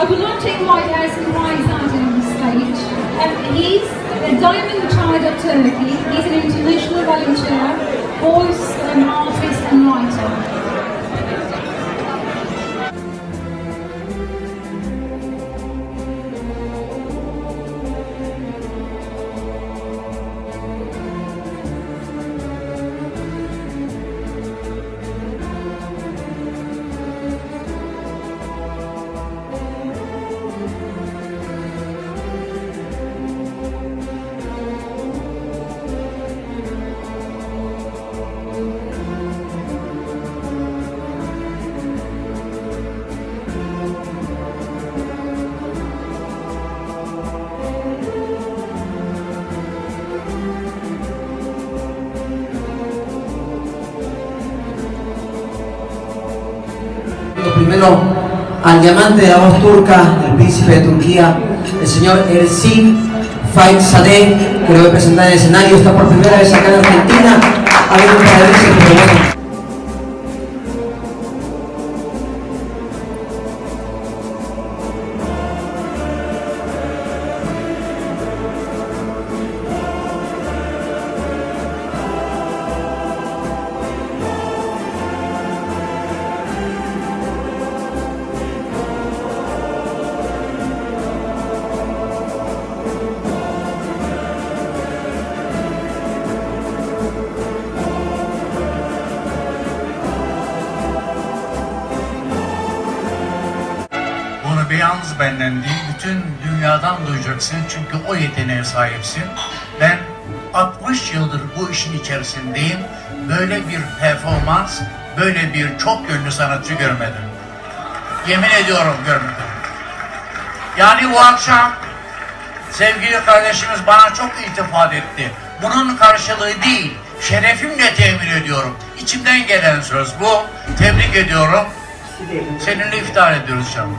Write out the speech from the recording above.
I will not take white hairs and wise out on the stage. Um, he's a diamond child of Turkey. He's an international volunteer, voice, um, artist and writer. Primero al diamante de la voz turca, el príncipe de Turquía, el señor Ersin Faikzadeh, que lo voy a presentar en el escenario, está por primera vez acá en Argentina, ha habido un par de veces, pero bueno. Bir yalnız benden değil, bütün dünyadan duyacaksın çünkü o yeteneğe sahipsin. Ben 60 yıldır bu işin içerisindeyim. Böyle bir performans, böyle bir çok yönlü sanatçı görmedim. Yemin ediyorum görmedim. Yani bu akşam sevgili kardeşimiz bana çok iltifat etti. Bunun karşılığı değil, şerefimle temin ediyorum. İçimden gelen söz bu. Tebrik ediyorum. Seninle iftihar ediyoruz canım.